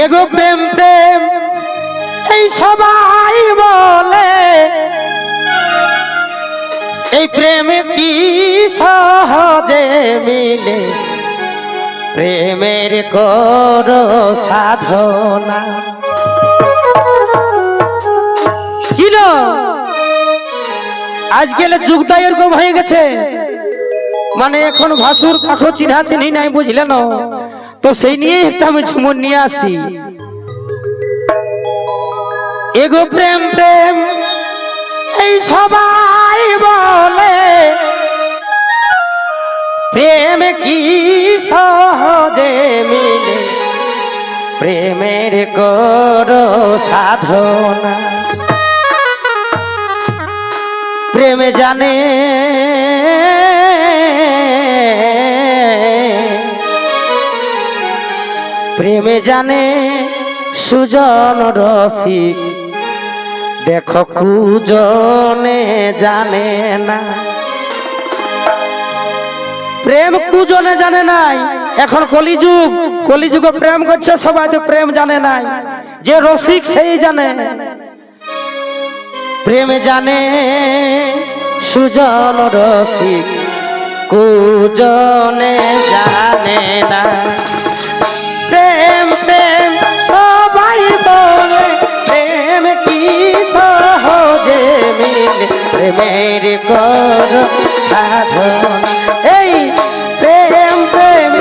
এগো প্রেম প্রেম, এই সবাই বলে। এই প্রেম কি সহজে মিলে? প্রেমের কর সাধনা। কিল আজকাল যুগটা এরকম হয়ে গেছে। মানে এখন ভাসুর কাকো চিহ্না চিনি নাই, বুঝলে না? তো সেই নিয়ে একটা আমি ঝুমুর নিয়ে আসি। এগো প্রেম প্রেম, এই সবাই বলে, প্রেম কি সহজে মিলে? প্রেমের কর সাধনা। প্রেম জানে প্রেমে জানে সুজন রসিক। দেখো কুজনে জানে না। প্রেম কুজনে জানে নাই। এখন কলিযুগ। কলিযুগে প্রেম করছে, সবাই তো প্রেম জানে নাই। যে রসিক সেই জানে। প্রেম জানে সুজন রসিক। কুজনে জানে না। প্রেমের কর সাধনা। এই প্রেম প্রেম,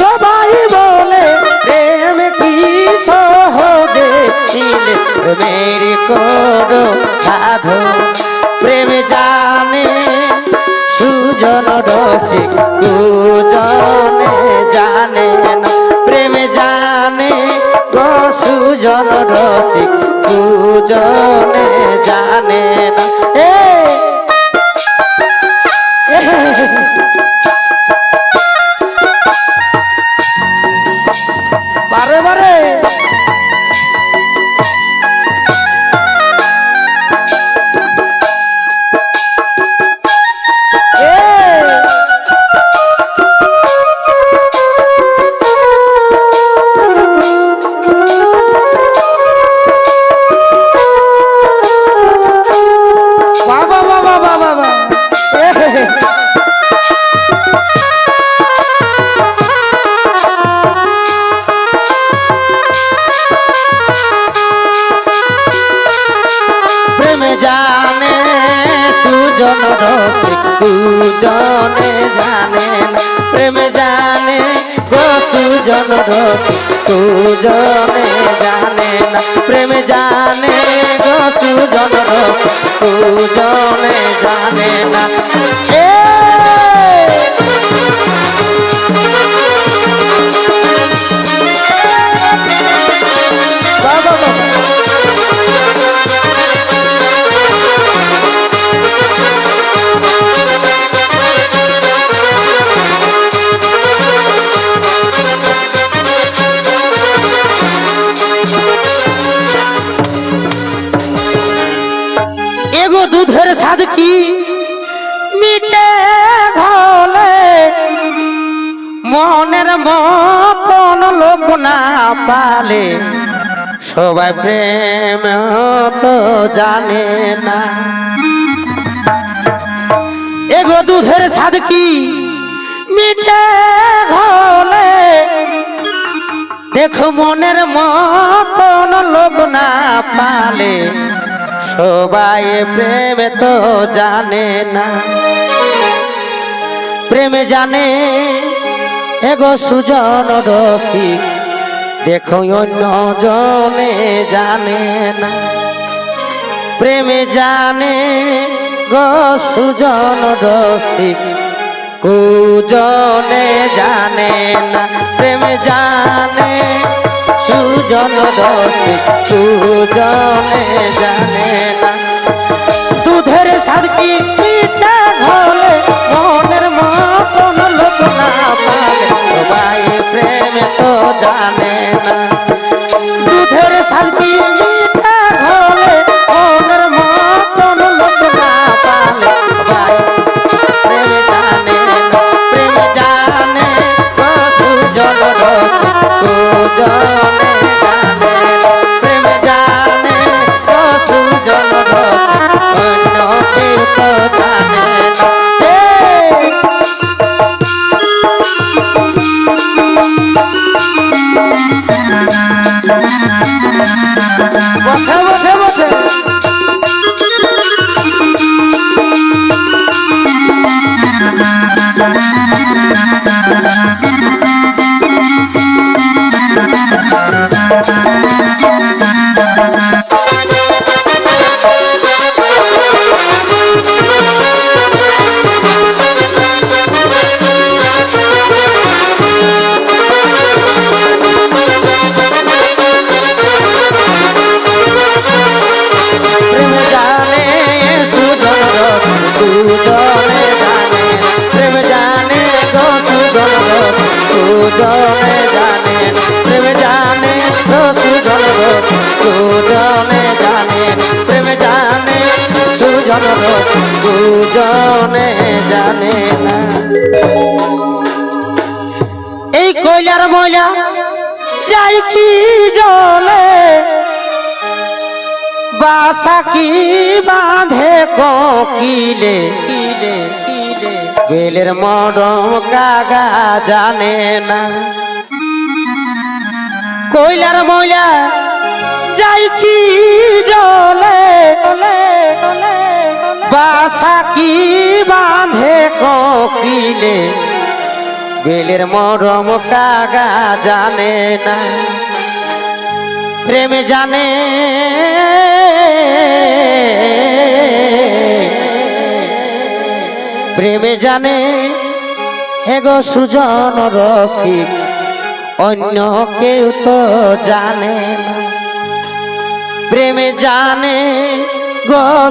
সবাই বলে, প্রেম কি সহজে প্রেমের কর সাধনা। প্রেম জানে, সুজন রসিক কুজনে জানে না। প্রেম জানে, গো সুজন রসিক কুজনে জানে না। রসিক দুজনে জানে না প্রেম জানে গো সুজন রসিক দুজনে জানে না। প্রেম জানে গো সুজন রসিক দুজনে জানে না। মতন লোক না পালে, সবাই প্রেম তো জানে না। এগো দুধের স্বাদ কি? মিটে ঘলে। দেখো মনের মতন লোক না পালে, সবাই প্রেম তো জানে না। প্রেমে জানে এগো সুজন রসিক দেখো অন্য জনে জানে না। প্রেমে জানে গো সুজন রসিক কুজনে জানে না। প্রেমে জানে সুজন রসিক কুজনে জানে না। দুধের স্বাদ কি মিঠা ঘলে জানে না। এই কইলার ময়লা যাই কি জলে, বাসা কি বাঁধে কিলে বেলের মরম কাগা জানে না। কইলার ময়লা যাই কি জলে, বাসা কি বাঁধে কোকিলে বেলের মরম কাগা জানে না, প্রেমে জানে। প্রেমে জানে এগো সুজন রসিক, অন্য কেউ তো জানে না। প্রেমে জানে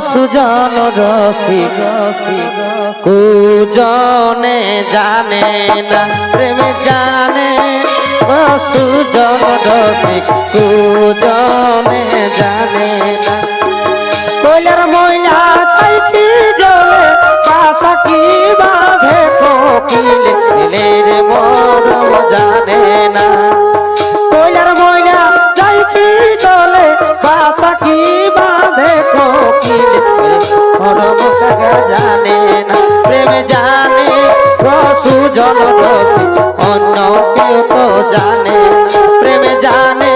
সুজন রসি কুজনে জানে না, প্রেম জানে সুজন রসি কুজনে জানে না। কইলার মহিলা ছাইতি জলে পাশা কি রসি অন্য কেউ তো জানে প্রেমে জানে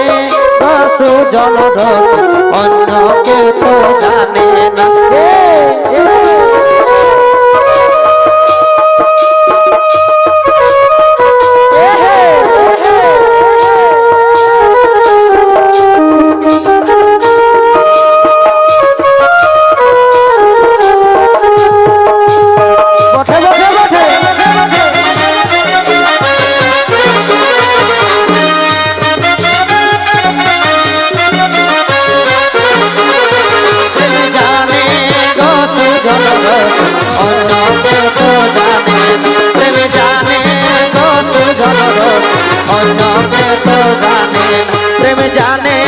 রসুজন রসি অন্য কেউ তো জানে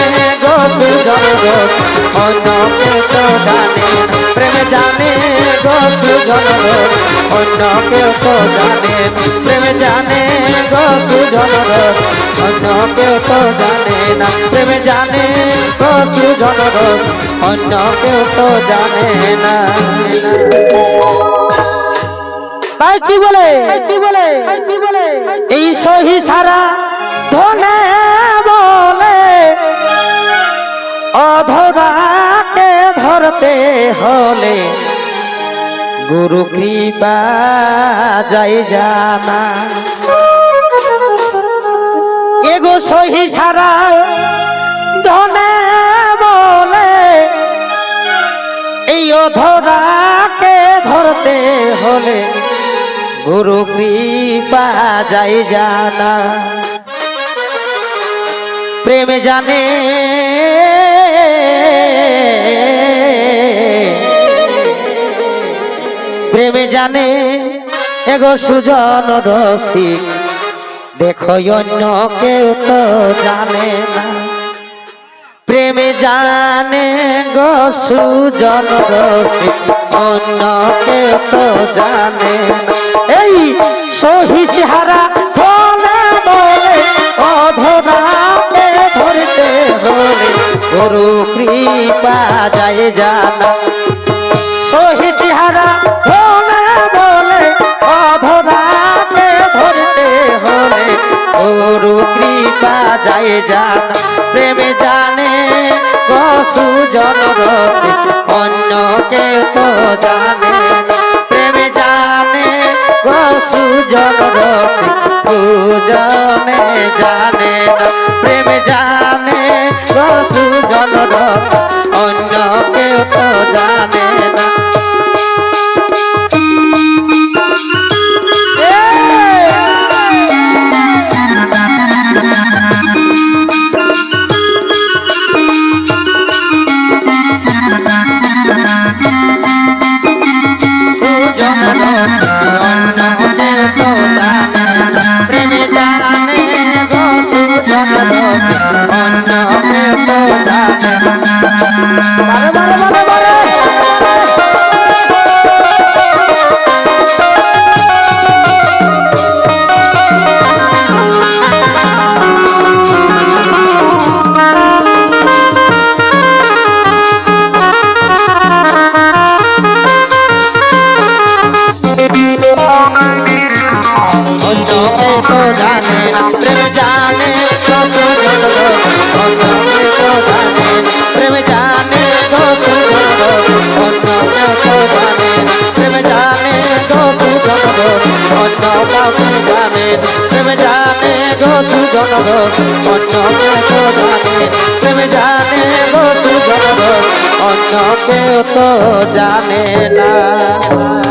জানে গো সুজন রসি অন্য কেউ তো জানে প্রেমে জানে গো সুজন রসি অন্য কেউ তো জানে প্রেমে জানে গো সুজন রসি অন্য কেউ তো জানে না প্রেমে জানে গো সুজন রসি অন্য তো জানে না তাই কি বলে? কি বলে? এই সহি সারা ধনে বলে। অধরাকে ধরতে হলে গুরু কৃপা যাই জানা। এগো সহি সারা ধনে বলে এই অধরাকে ধরতে হলে গুরু কৃপা যাই জানা। প্রেমে জানে প্রেমে জানে, এগো সুজন রসিক। দেখো অন্য কেউ তো জানে না। প্রেমে জানে গো সুজন রসিক, অন্য কেউ তো জানে এই সহিস হারা ফলে বলে, অধরাকে ধরতে হলে গুরু কৃপা যায় জানা। সহিস হারা যায় জানা প্রেমে জানে সুজন রসে অন্য কেউ তো জানে। প্রেমে জানে সুজন রসে পূজনে জানে না। প্রেমে জানে সুজন রস অন্য কেউ তো জানে না। গো অন্য কেউ তো জানে না।